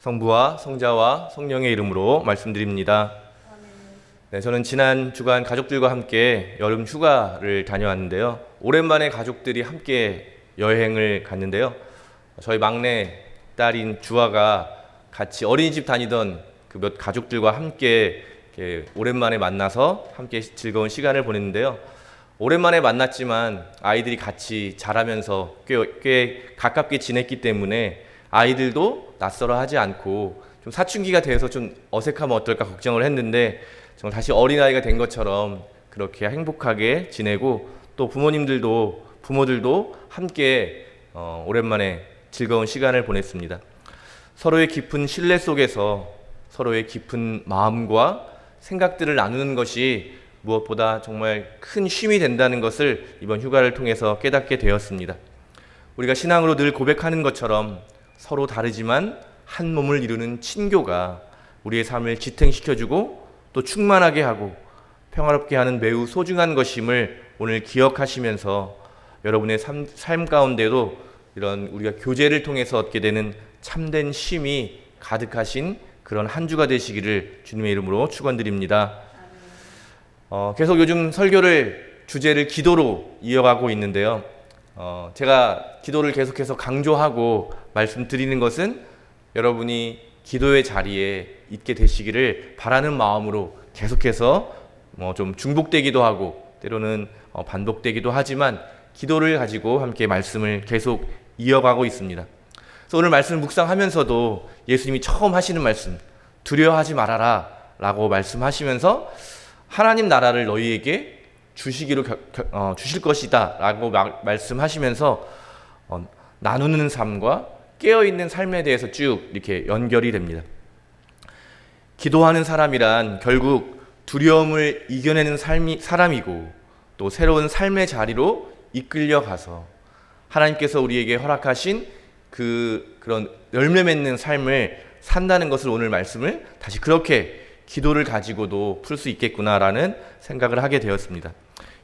성부와 성자와 성령의 이름으로 말씀드립니다. 네, 저는 지난 주간 가족들과 함께 여름 휴가를 다녀왔는데요. 오랜만에 가족들이 함께 여행을 갔는데요. 저희 막내 딸인 주아가 같이 어린이집 다니던 그 몇 가족들과 함께 오랜만에 만나서 함께 즐거운 시간을 보냈는데요. 오랜만에 만났지만 아이들이 같이 자라면서 꽤, 꽤 가깝게 지냈기 때문에 아이들도 낯설어 하지 않고 좀 사춘기가 돼서 좀 어색하면 어떨까 걱정을 했는데 정말 다시 어린아이가 된 것처럼 그렇게 행복하게 지내고 또 부모님들도 부모들도 함께 어, 오랜만에 즐거운 시간을 보냈습니다. 서로의 깊은 신뢰 속에서 서로의 깊은 마음과 생각들을 나누는 것이 무엇보다 정말 큰 쉼이 된다는 것을 이번 휴가를 통해서 깨닫게 되었습니다. 우리가 신앙으로 늘 고백하는 것처럼 서로 다르지만 한 몸을 이루는 친교가 우리의 삶을 지탱시켜주고 또 충만하게 하고 평화롭게 하는 매우 소중한 것임을 오늘 기억하시면서 여러분의 삶, 삶 가운데도 이런 우리가 교제를 통해서 얻게 되는 참된 쉼이 가득하신 그런 한 주가 되시기를 주님의 이름으로 축원드립니다. 어, 계속 요즘 설교를 주제를 기도로 이어가고 있는데요. 어, 제가 기도를 계속해서 강조하고 말씀드리는 것은 여러분이 기도의 자리에 있게 되시기를 바라는 마음으로 계속해서 뭐 좀 중복되기도 하고 때로는 어, 반복되기도 하지만 기도를 가지고 함께 말씀을 계속 이어가고 있습니다. 그래서 오늘 말씀을 묵상하면서도 예수님이 처음 하시는 말씀 두려워하지 말아라 라고 말씀하시면서 하나님 나라를 너희에게 주시기로 어, 주실 것이다 라고 마, 말씀하시면서 어, 나누는 삶과 깨어 있는 삶에 대해서 쭉 이렇게 연결이 됩니다. 기도하는 사람이란 결국 두려움을 이겨내는 삶이, 사람이고 또 새로운 삶의 자리로 이끌려 가서 하나님께서 우리에게 허락하신 그 그런 열매 맺는 삶을 산다는 것을 오늘 말씀을 다시 그렇게 기도를 가지고도 풀 수 있겠구나라는 생각을 하게 되었습니다.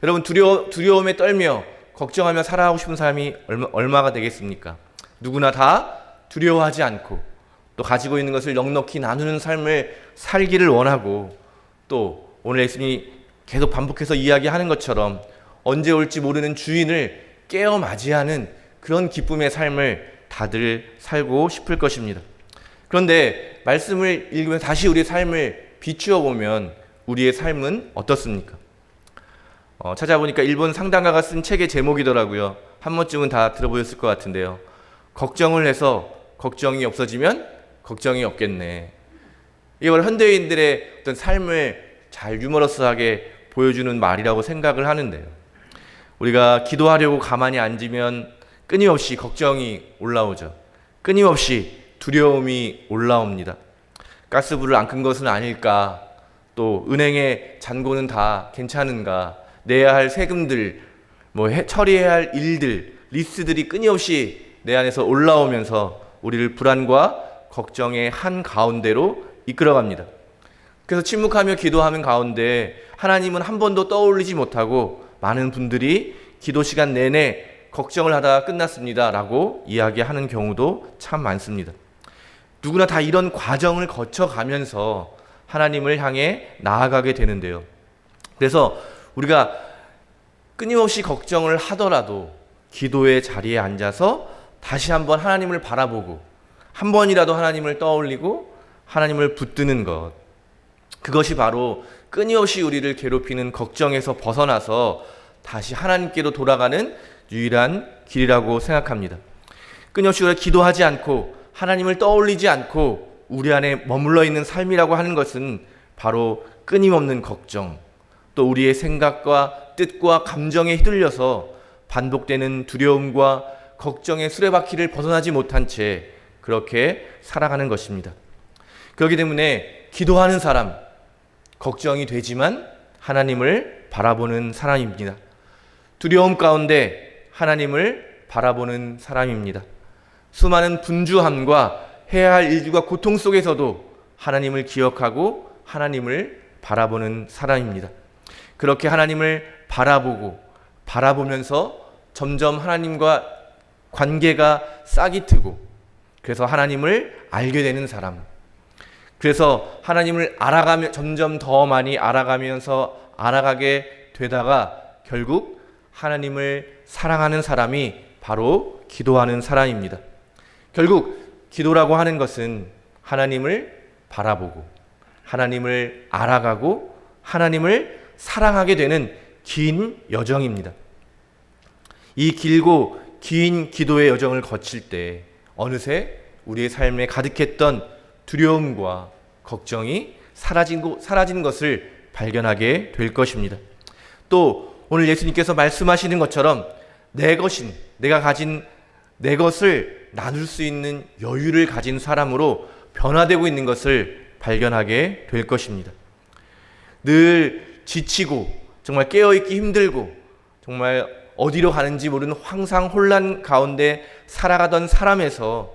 여러분 두려 두려움에 떨며 걱정하며 살아가고 싶은 사람이 얼마, 얼마가 되겠습니까? 누구나 다 두려워하지 않고 또 가지고 있는 것을 넉넉히 나누는 삶을 살기를 원하고 또 오늘 예수님이 계속 반복해서 이야기하는 것처럼 언제 올지 모르는 주인을 깨어 맞이하는 그런 기쁨의 삶을 다들 살고 싶을 것입니다. 그런데 말씀을 읽으면 다시 우리의 삶을 비추어 보면 우리의 삶은 어떻습니까? 어, 찾아보니까 일본 상당가가 쓴 책의 제목이더라고요. 한 번쯤은 다 들어보셨을 것 같은데요. 걱정을 해서 걱정이 없어지면 걱정이 없겠네. 바로 현대인들의 어떤 삶을 잘 유머러스하게 보여주는 말이라고 생각을 하는데요. 우리가 기도하려고 가만히 앉으면 끊임없이 걱정이 올라오죠. 끊임없이 두려움이 올라옵니다. 가스불을 안 끈 것은 아닐까? 또 은행의 잔고는 다 괜찮은가? 내야 할 세금들, 뭐 해, 처리해야 할 일들, 리스트들이 끊임없이 내 안에서 올라오면서 우리를 불안과 걱정의 한 가운데로 이끌어갑니다. 그래서 침묵하며 기도하는 가운데 하나님은 한 번도 떠올리지 못하고 많은 분들이 기도 시간 내내 걱정을 하다가 끝났습니다. 라고 이야기하는 경우도 참 많습니다. 누구나 다 이런 과정을 거쳐가면서 하나님을 향해 나아가게 되는데요. 그래서 우리가 끊임없이 걱정을 하더라도 기도의 자리에 앉아서 다시 한번 하나님을 바라보고 한 번이라도 하나님을 떠올리고 하나님을 붙드는 것. 그것이 바로 끊임없이 우리를 괴롭히는 걱정에서 벗어나서 다시 하나님께로 돌아가는 유일한 길이라고 생각합니다. 끊임없이 우리가 기도하지 않고 하나님을 떠올리지 않고 우리 안에 머물러 있는 삶이라고 하는 것은 바로 끊임없는 걱정, 또 우리의 생각과 뜻과 감정에 휘둘려서 반복되는 두려움과 걱정의 수레바퀴를 벗어나지 못한 채 그렇게 살아가는 것입니다. 그렇기 때문에 기도하는 사람, 걱정이 되지만 하나님을 바라보는 사람입니다. 두려움 가운데 하나님을 바라보는 사람입니다. 수많은 분주함과 해야 할 일들과 고통 속에서도 하나님을 기억하고 하나님을 바라보는 사람입니다. 그렇게 하나님을 바라보고 바라보면서 점점 하나님과 관계가 싹이 트고 그래서 하나님을 알게 되는 사람. 그래서 하나님을 알아가며 점점 더 많이 알아가면서 알아가게 되다가 결국 하나님을 사랑하는 사람이 바로 기도하는 사람입니다. 결국 기도라고 하는 것은 하나님을 바라보고 하나님을 알아가고 하나님을 사랑하게 되는 긴 여정입니다. 이 길고 긴 기도의 여정을 거칠 때 어느새 우리의 삶에 가득했던 두려움과 걱정이 사라진, 사라진 것을 발견하게 될 것입니다. 또 오늘 예수님께서 말씀하시는 것처럼 내 것인 내가 가진 내 것을 나눌 수 있는 여유를 가진 사람으로 변화되고 있는 것을 발견하게 될 것입니다. 늘 지치고 정말 깨어있기 힘들고 정말 어디로 가는지 모르는 황상 혼란 가운데 살아가던 사람에서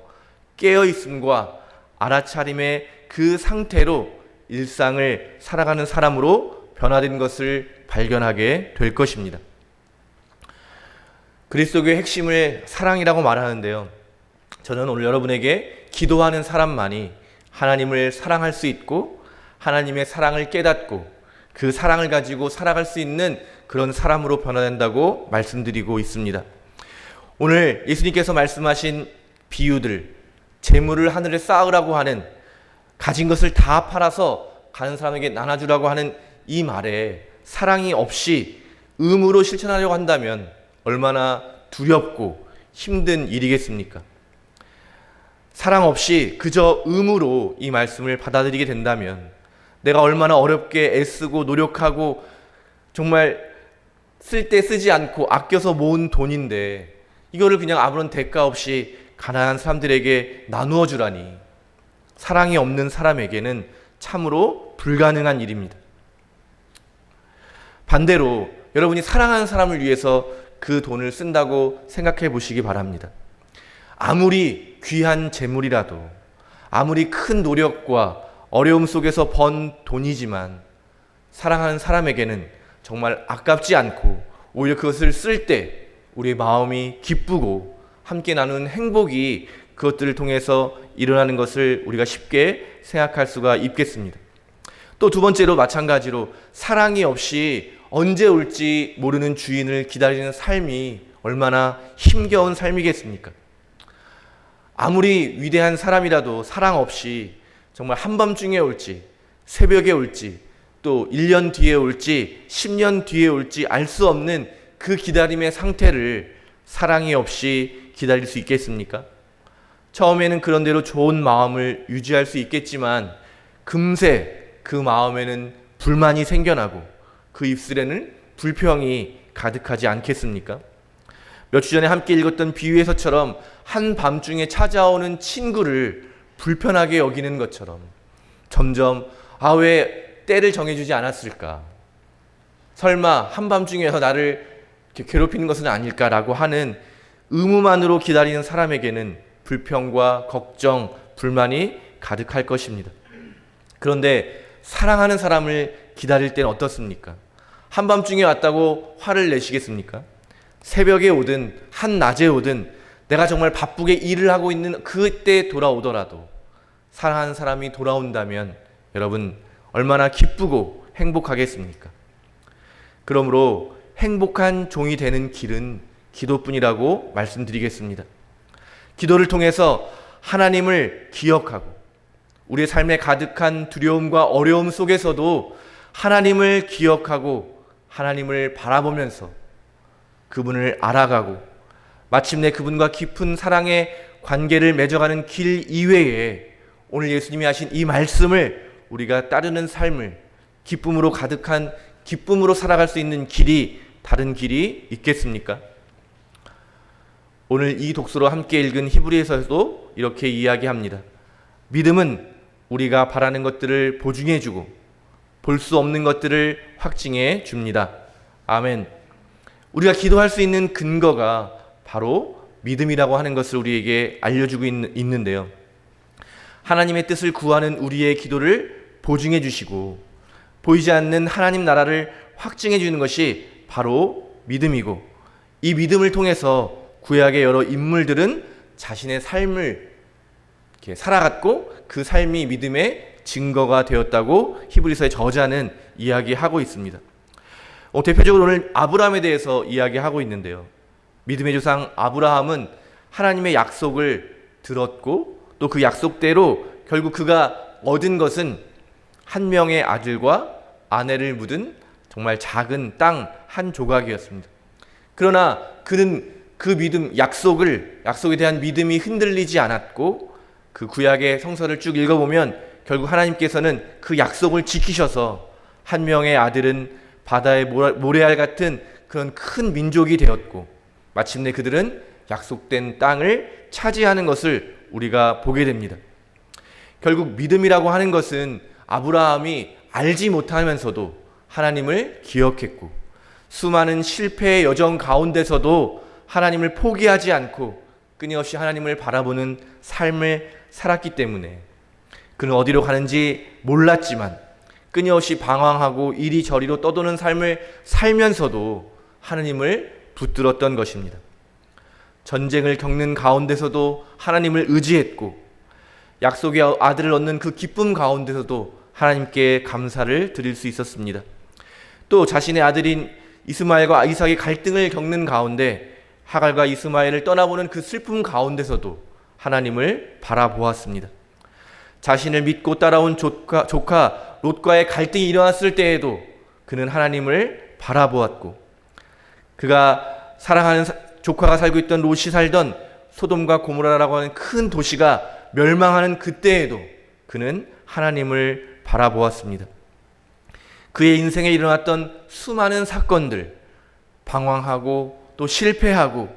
깨어있음과 알아차림의 그 상태로 일상을 살아가는 사람으로 변화된 것을 발견하게 될 것입니다. 그리스도교의 핵심을 사랑이라고 말하는데요. 저는 오늘 여러분에게 기도하는 사람만이 하나님을 사랑할 수 있고 하나님의 사랑을 깨닫고 그 사랑을 가지고 살아갈 수 있는 그런 사람으로 변화된다고 말씀드리고 있습니다. 오늘 예수님께서 말씀하신 비유들, 재물을 하늘에 쌓으라고 하는 가진 것을 다 팔아서 가는 사람에게 나눠주라고 하는 이 말에 사랑이 없이 의무로 실천하려고 한다면 얼마나 두렵고 힘든 일이겠습니까? 사랑 없이 그저 의무로 이 말씀을 받아들이게 된다면 내가 얼마나 어렵게 애쓰고 노력하고 정말 쓸 때 쓰지 않고 아껴서 모은 돈인데 이거를 그냥 아무런 대가 없이 가난한 사람들에게 나누어 주라니 사랑이 없는 사람에게는 참으로 불가능한 일입니다. 반대로 여러분이 사랑하는 사람을 위해서 그 돈을 쓴다고 생각해 보시기 바랍니다. 아무리 귀한 재물이라도 아무리 큰 노력과 어려움 속에서 번 돈이지만 사랑하는 사람에게는 정말 아깝지 않고 오히려 그것을 쓸 때 우리의 마음이 기쁘고 함께 나누는 행복이 그것들을 통해서 일어나는 것을 우리가 쉽게 생각할 수가 있겠습니다. 또 두 번째로 마찬가지로 사랑이 없이 언제 올지 모르는 주인을 기다리는 삶이 얼마나 힘겨운 삶이겠습니까? 아무리 위대한 사람이라도 사랑 없이 정말 한밤중에 올지 새벽에 올지 또 1년 뒤에 올지 10년 뒤에 올지 알 수 없는 그 기다림의 상태를 사랑이 없이 기다릴 수 있겠습니까? 처음에는 그런대로 좋은 마음을 유지할 수 있겠지만 금세 그 마음에는 불만이 생겨나고 그 입술에는 불평이 가득하지 않겠습니까? 몇 주 전에 함께 읽었던 비유에서처럼 한 밤중에 찾아오는 친구를 불편하게 여기는 것처럼 점점 아 왜 때를 정해주지 않았을까? 설마 한밤중에서 나를 괴롭히는 것은 아닐까라고 하는 의무만으로 기다리는 사람에게는 불평과 걱정, 불만이 가득할 것입니다. 그런데 사랑하는 사람을 기다릴 때는 어떻습니까? 한밤중에 왔다고 화를 내시겠습니까? 새벽에 오든 한낮에 오든 내가 정말 바쁘게 일을 하고 있는 그때 돌아오더라도 사랑하는 사람이 돌아온다면 여러분 얼마나 기쁘고 행복하겠습니까? 그러므로 행복한 종이 되는 길은 기도뿐이라고 말씀드리겠습니다. 기도를 통해서 하나님을 기억하고 우리의 삶에 가득한 두려움과 어려움 속에서도 하나님을 기억하고 하나님을 바라보면서 그분을 알아가고 마침내 그분과 깊은 사랑의 관계를 맺어가는 길 이외에 오늘 예수님이 하신 이 말씀을 우리가 따르는 삶을 기쁨으로 가득한 기쁨으로 살아갈 수 있는 길이 다른 길이 있겠습니까? 오늘 이 독서로 함께 읽은 히브리에서도 이렇게 이야기합니다. 믿음은 우리가 바라는 것들을 보증해 주고 볼 수 없는 것들을 확증해 줍니다. 아멘. 우리가 기도할 수 있는 근거가 바로 믿음이라고 하는 것을 우리에게 알려주고 있는, 데요 하나님의 뜻을 구하는 우리의 기도를 보증해 주시고 보이지 않는 하나님 나라를 확증해 주는 것이 바로 믿음이고 이 믿음을 통해서 구약의 여러 인물들은 자신의 삶을 살아갔고 그 삶이 믿음의 증거가 되었다고 히브리서의 저자는 이야기하고 있습니다. 어, 대표적으로 오늘 아브라함에 대해서 이야기하고 있는데요. 믿음의 조상 아브라함은 하나님의 약속을 들었고 또 그 약속대로 결국 그가 얻은 것은 한 명의 아들과 아내를 묻은 정말 작은 땅 한 조각이었습니다. 그러나 그는 그 믿음, 약속을, 약속에 대한 믿음이 흔들리지 않았고 그 구약의 성서를 쭉 읽어보면 결국 하나님께서는 그 약속을 지키셔서 한 명의 아들은 바다의 모래알 같은 그런 큰 민족이 되었고 마침내 그들은 약속된 땅을 차지하는 것을 우리가 보게 됩니다. 결국 믿음이라고 하는 것은 아브라함이 알지 못하면서도 하나님을 기억했고 수많은 실패의 여정 가운데서도 하나님을 포기하지 않고 끊임없이 하나님을 바라보는 삶을 살았기 때문에 그는 어디로 가는지 몰랐지만 끊임없이 방황하고 이리저리로 떠도는 삶을 살면서도 하나님을 붙들었던 것입니다. 전쟁을 겪는 가운데서도 하나님을 의지했고 약속의 아들을 얻는 그 기쁨 가운데서도 하나님께 감사를 드릴 수 있었습니다. 또 자신의 아들인 이스마엘과 이삭의 갈등을 겪는 가운데 하갈과 이스마엘을 떠나보는 그 슬픔 가운데서도 하나님을 바라보았습니다. 자신을 믿고 따라온 조카, 조카 롯과의 갈등이 일어났을 때에도 그는 하나님을 바라보았고 그가 사랑하는 조카가 살고 있던 롯이 살던 소돔과 고모라라고 하는 큰 도시가 멸망하는 그때에도 그는 하나님을 바라보았습니다. 그의 인생에 일어났던 수많은 사건들, 방황하고 또 실패하고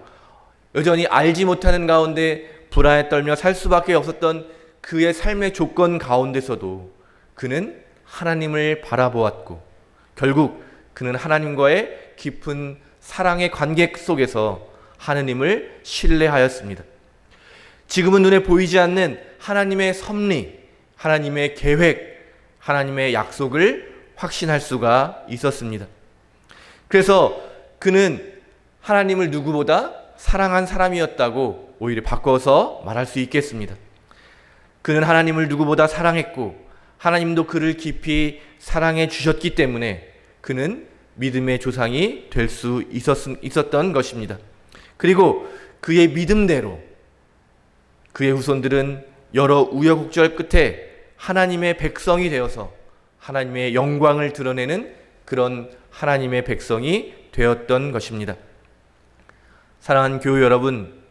여전히 알지 못하는 가운데 불안에 떨며 살 수밖에 없었던 그의 삶의 조건 가운데서도 그는 하나님을 바라보았고 결국 그는 하나님과의 깊은 사랑의 관계 속에서 하느님을 신뢰하였습니다. 지금은 눈에 보이지 않는 하나님의 섭리, 하나님의 계획, 하나님의 약속을 확신할 수가 있었습니다. 그래서 그는 하나님을 누구보다 사랑한 사람이었다고 오히려 바꿔서 말할 수 있겠습니다. 그는 하나님을 누구보다 사랑했고 하나님도 그를 깊이 사랑해 주셨기 때문에 그는 믿음의 조상이 될 수 있었던 것입니다. 그리고 그의 믿음대로 그의 후손들은 여러 우여곡절 끝에 하나님의 백성이 되어서 하나님의 영광을 드러내는 그런 하나님의 백성이 되었던 것입니다. 사랑하는 교회 여러분,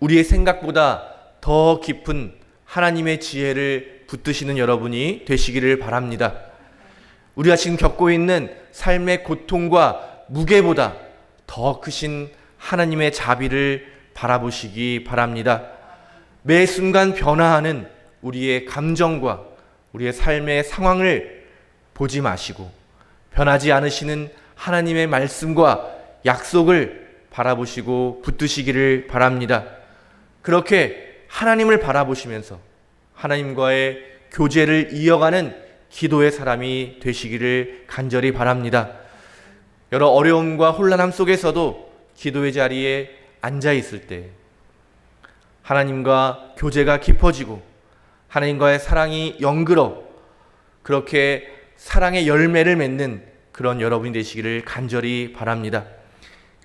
우리의 생각보다 더 깊은 하나님의 지혜를 붙드시는 여러분이 되시기를 바랍니다. 우리가 지금 겪고 있는 삶의 고통과 무게보다 더 크신 하나님의 자비를 바라보시기 바랍니다. 매 순간 변화하는 우리의 감정과 우리의 삶의 상황을 보지 마시고 변하지 않으시는 하나님의 말씀과 약속을 바라보시고 붙드시기를 바랍니다. 그렇게 하나님을 바라보시면서 하나님과의 교제를 이어가는 기도의 사람이 되시기를 간절히 바랍니다. 여러 어려움과 혼란함 속에서도 기도의 자리에 앉아 있을 때 하나님과 교제가 깊어지고 하나님과의 사랑이 영그러 그렇게 사랑의 열매를 맺는 그런 여러분이 되시기를 간절히 바랍니다.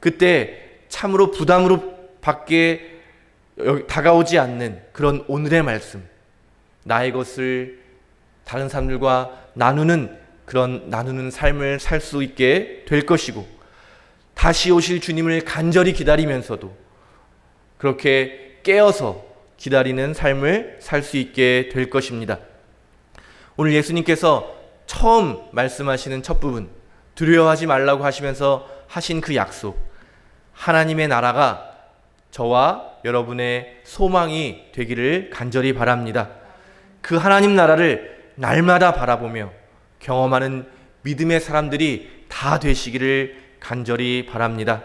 그때 참으로 부담으로 밖에 다가오지 않는 그런 오늘의 말씀, 나의 것을 다른 사람들과 나누는 그런 나누는 삶을 살 수 있게 될 것이고, 다시 오실 주님을 간절히 기다리면서도 그렇게 깨어서 기다리는 삶을 살 수 있게 될 것입니다. 오늘 예수님께서 처음 말씀하시는 첫 부분, 두려워하지 말라고 하시면서 하신 그 약속, 하나님의 나라가 저와 여러분의 소망이 되기를 간절히 바랍니다. 그 하나님 나라를 날마다 바라보며 경험하는 믿음의 사람들이 다 되시기를 간절히 바랍니다.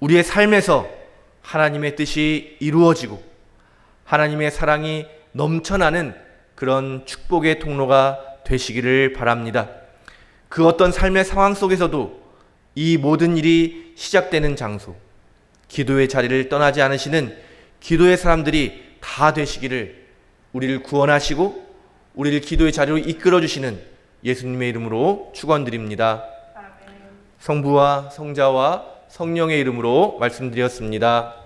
우리의 삶에서 하나님의 뜻이 이루어지고 하나님의 사랑이 넘쳐나는 그런 축복의 통로가 되시기를 바랍니다. 그 어떤 삶의 상황 속에서도 이 모든 일이 시작되는 장소, 기도의 자리를 떠나지 않으시는 기도의 사람들이 다 되시기를 우리를 구원하시고 우리를 기도의 자리로 이끌어 주시는 예수님의 이름으로 축원드립니다. 성부와 성자와 성령의 이름으로 말씀드렸습니다.